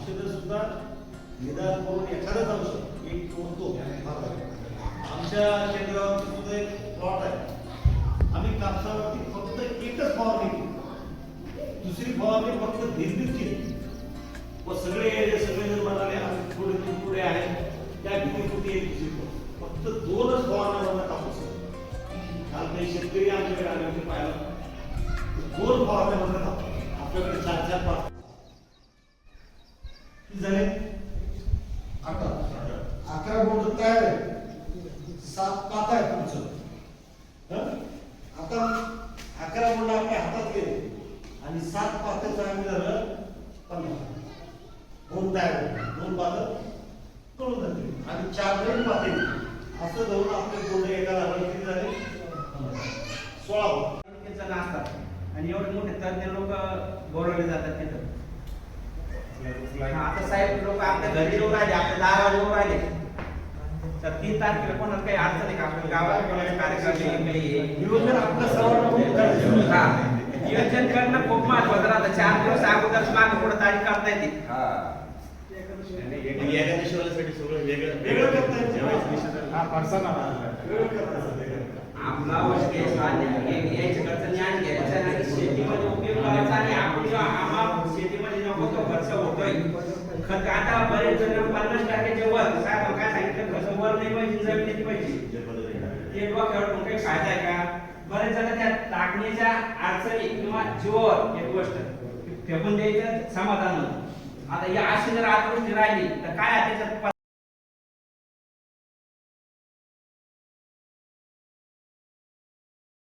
औषधं सुद्धा निदान करून एखादंच औषध एक तोडतो आमच्या केंद्रावरती सुद्धा एक प्लॉट आहे. आम्ही कापसावरती फक्त एकच फवारणी केली. दुसरी फवारणी फक्त निर्मित केली. व सगळे सगळे जर म्हणाले आम्ही थोडे तुकडे आहे. त्या भीतीपुटी एक दुसरी फक्त दोनच फवारण्यावर कापूस काल काही शेतकरी आमच्याकडे आले होते पाहिलं दोन फवारण्यावर कापूस आपल्याकडे चार चार पाच झाले? अकरा. अकरा बोर्ड तयार आहे. सात पात आहे तुमचं. आता अकरा बोर्ड आपल्या हातात गेले. आणि सात पात्याचं आम्ही झालं पंधरा. दोन तयार आहे. दोन पात कळून जाते आणि चार दोन पाते. असं धरून आपले बोर्ड एका लागले किती झाले? सोळा असतात आणि एवढे मोठे तज्ञ लोक गौरवले जातात तिथं. आता साहेब लोक आपल्या घरी येऊन राहिले आपल्या दारावर येऊन राहिले. तर तीन तारखेला कोणाला काही अडचण आहे का? आपल्या गावात कोणाला कार्यक्रम काही? नियोजन. हा. करणं खूप महत्वाचं राहतं. चार दिवस अगोदर मागे पुढे तारीख करता येते. एकादशीवाल्यासाठी शेतीमध्ये नको तो खर्च होतोय खत आता बरेच जण पन्नास टक्क्याचे वर साहेब काय सांगितलं खर्च वर नाही पाहिजे जमिनीत पाहिजे. ते काही फायदा आहे का? बरेच जण त्या टाकण्याच्या अडचणी किंवा जीवावर एक गोष्ट फेकून द्यायचं समाधान आता या अशी जर आकृष्टी राहिली तर काय त्याच्यात